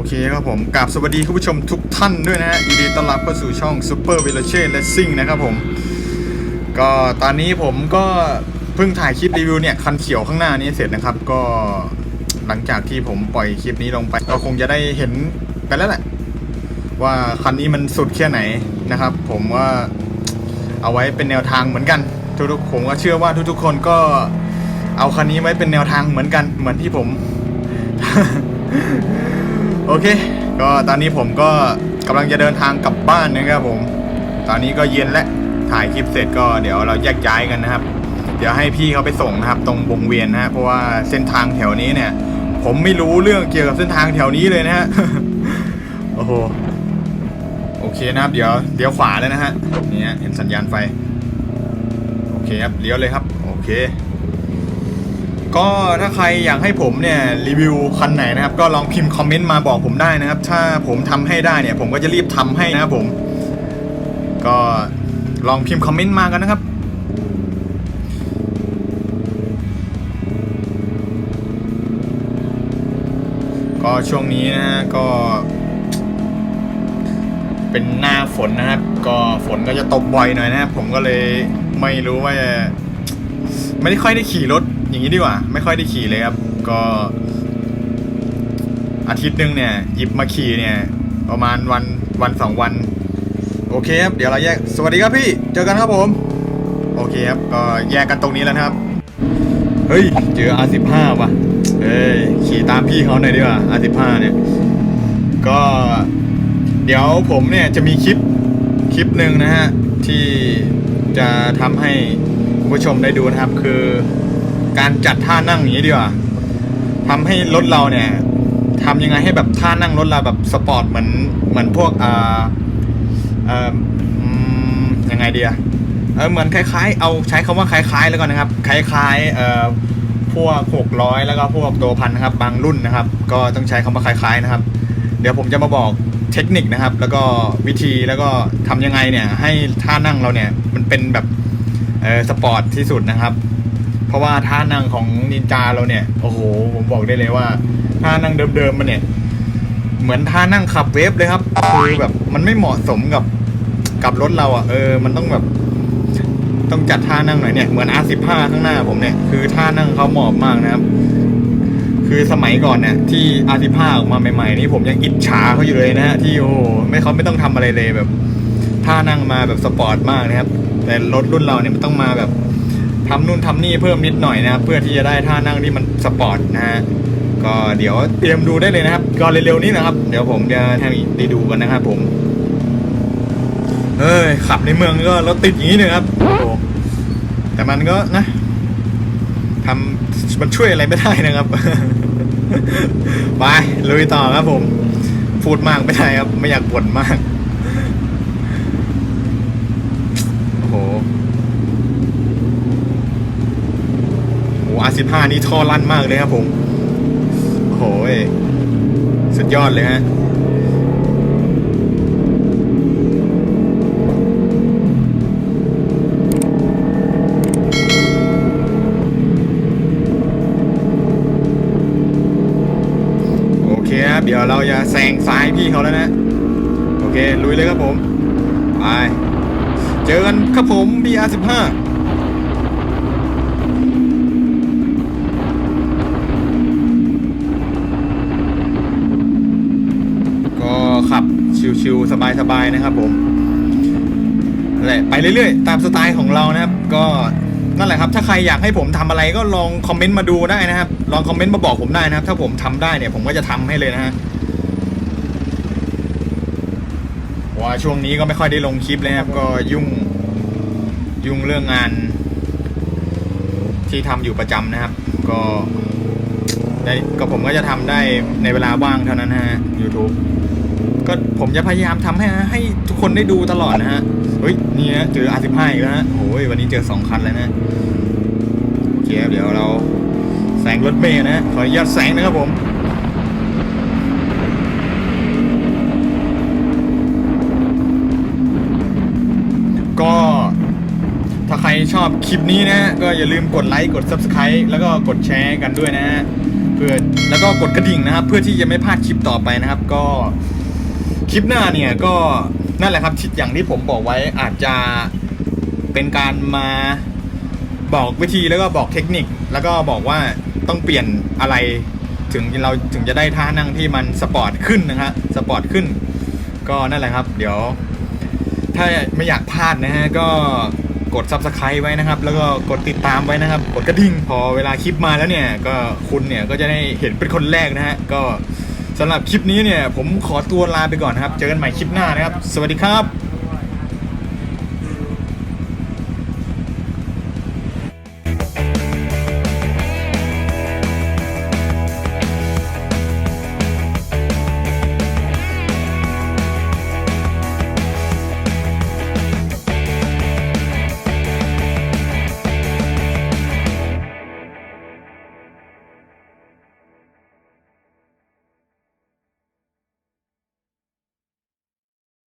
อเคครับผมกราบสวัสดีคุณผู้ชมทุกท่านด้วยนะฮะยินดีต้อนรับเข้าสู่ช่อง Super v i l l a g e Racing นะครับผม ก็ตอนนี้ผมก็เพิ่งถ่ายคลิปรีวิวเนี่ย คันเขียวข้างหน้านี้เสร็จนะครับ ก็หลังจากที่ผมปล่อยคลิปนี้ลงไป ก็คงจะได้เห็นกันแล้วแหละ ว่าคันนี้มันสุดแค่ไหนนะครับ ผมว่าเอาไว้เป็นแนวทางเหมือนกัน ทุกๆผมก็เชื่อว่าทุกๆ คนก็เอาคันนี้ไว้เป็นแนวทางเหมือนกัน เหมือนที่ผม โอเค ก็ตอนนี้ผมก็กำลังจะเดินทางกลับบ้านนะครับผม ตอนนี้ก็เย็นแล้วถ่ายคลิปเสร็จก็เดี๋ยวเราแยกย้ายกันนะครับ เดี๋ยวให้พี่เขาไปส่งนะครับ ตรงวงเวียนนะฮะเพราะว่าเส้นทางแถวนี้เนี่ย ผมไม่รู้เรื่องเกี่ยวกับเส้นทางแถวนี้เลยนะฮะโอ้โหโอเคนะครับ เดี๋ยวเดี๋ยวขวาเลยนะฮะนี่ฮะเห็นสัญญาณไฟโอเคครับเลี้ยวเลยครับ โอเค ก็ถ้าใครอยากให้ผมเนี่ยรีวิวคันไหนนะครับ ก็ลองพิมพ์คอมเมนต์มาบอกผมได้นะครับ ถ้าผมทำให้ได้เนี่ย ผมก็จะรีบทำให้นะครับผม ก็ลองพิมพ์คอมเมนต์มากันนะครับก็ช่วงนี้นะฮะก็ เป็นหน้าฝนนะครับ ก็ฝนก็จะตกบ่อยหน่อยนะครับผมก็เลยไม่รู้ว่า ไม่ได้ค่อยได้ขี่รถ อย่างนี้ดีกว่า ไม่ค่อยได้ขี่เลยครับ ก็อาทิตย์นึงเนี่ยหยิบมาขี่เนี่ย ประมาณวันวันสองวัน โอเคครับ เดี๋ยวเราแยก สวัสดีครับพี่ เจอกันครับผม โอเคครับ ก็แยกกันตรงนี้แล้วครับ เฮ้ย เจอ R15 ว่ะ เฮ้ย ขี่ตามพี่เขาหน่อยดีกว่า R15 เนี่ย ก็ เดี๋ยวผมเนี่ยจะมีคลิปคลิปหนึ่งนะฮะ ที่จะทำให้ผู้ชมได้ดูนะครับคือ การจัดท่านั่งอย่างนี้ดีกว่าทำให้รถเราเนี่ยทำยังไงให้แบบท่านั่งรถเราแบบสปอร์ตเหมือนเหมือนพวกอ่าเอ่อยังไงดีอะเออเหมือนคล้ายๆ เอาใช้คำว่าคล้ายๆ แล้วกันนะครับ คล้ายๆเอ่อพวกหกร้อยแล้วก็พวกตัวพันนะครับ บางรุ่นนะครับ ก็ต้องใช้คำว่าคล้ายๆนะครับ เดี๋ยวผมจะมาบอกเทคนิคนะครับ แล้วก็วิธีแล้วก็ทำยังไงเนี่ย ให้ท่านั่งเราเนี่ยมันเป็นแบบเออสปอร์ตที่สุดนะครับ เพราะว่าท่านั่งของนินจาเราเนี่ยโอ้โหผมบอกได้เลยว่าท่านั่งเดิมๆมันเนี่ย เหมือนท่านั่งขับเวฟเลยครับคือแบบมันไม่เหมาะสมกับกับรถเราอะเออ มันต้องแบบต้องจัดท่านั่งหน่อยเนี่ยเหมือน R15 ข้างหน้าผมเนี่ยคือท่านั่งเขาเหมาะมากนะครับ คือสมัยก่อนเนี่ยที่ R15 ออกมาใหม่ๆนี่ผมยังอิจฉาเขาอยู่เลยนะฮะที่โอ้ไม่เขาไม่ต้องทำอะไรเลยแบบท่านั่งมาแบบสปอร์ตมากนะครับ แต่รถรุ่นเราเนี่ยมันต้องมาแบบ ทำนู่นทำนี่เพิ่มนิดหน่อยนะครับเพื่อที่จะได้ท่านั่งที่มันสปอร์ตนะฮะก็เดี๋ยวเตรียมดูได้เลยนะครับก็เร็วๆนี้นะครับ เดี๋ยวผมจะให้ได้ดูกันนะครับผมเฮ้ยขับในเมืองก็รถติดอย่างนี้เลยครับโอ้แต่มันก็นะทำมันช่วยอะไรไม่ได้นะครับไปลุยต่อครับผมพูดมากไม่ได้ครับ ไม่อยากบ่นมาก R15 นี่ท่อลั่นมากเลยครับผมโหยสุดยอดเลยฮะโอเดี๋ยวเราจะแซงซ้ายพี่เขาแล้วนะ โอเค ลุยเลยครับผม ไป เจอกันครับผม BR15 ชิวๆสบายๆนะครับผมนั่นแหละไปเรื่อยๆ ตามสไตล์ของเรานะครับ ก็นั่นแหละครับ ถ้าใครอยากให้ผมทำอะไรก็ลองคอมเมนต์มาดูได้นะครับ ลองคอมเมนต์มาบอกผมได้นะครับ ถ้าผมทำได้เนี่ยผมก็จะทำให้เลยนะฮะว่าช่วงนี้ก็ไม่ค่อยได้ลงคลิปเลยครับ ก็ยุ่งยุ่งเรื่องงาน ที่ทำอยู่ประจำนะครับ ก็ได้ก็ผมก็จะทำได้ในเวลาว่างเท่านั้นนะฮะ YouTube ก็ผมจะพยายามทำให้ให้ทุกคนได้ดูตลอดนะฮะเฮ้ยนี่ฮะเจอ R15 อีกแล้วฮะโอ้ยวันนี้เจอสองคันแล้วนะโอเคครับเดี๋ยวเราแซงรถเมย์นะขออนุญาตแซงนะครับผมก็ถ้าใครชอบคลิปนี้นะก็อย่าลืมกดไลค์กด Subscribe แล้วก็กดแชร์กันด้วยนะฮะพื่อแล้วก็กดกระดิ่งนะครับ เพื่อที่จะไม่พลาดคลิปต่อไปนะครับ ก็ คลิปหน้าเนี่ยก็นั่นแหละครับที่อย่างที่ผมบอกไว้อาจจะเป็นการมาบอกวิธีแล้วก็บอกเทคนิค แล้วก็บอกว่าต้องเปลี่ยนอะไรถึงเราถึงจะได้ท่านั่งที่มันสปอร์ตขึ้นนะฮะสปอร์ตขึ้น ก็นั่นแหละครับ เดี๋ยว ถ้าไม่อยากพลาดนะฮะก็กด subscribe ไว้นะครับ แล้วก็กดติดตามไว้นะครับ กดกระดิ่งพอเวลาคลิปมาแล้วเนี่ย ก็คุณเนี่ยก็จะได้เห็นเป็นคนแรกนะฮะก็ สำหรับคลิปนี้เนี่ยผมขอตัวลาไปก่อนครับ เจอกันใหม่คลิปหน้านะครับ สวัสดีครับ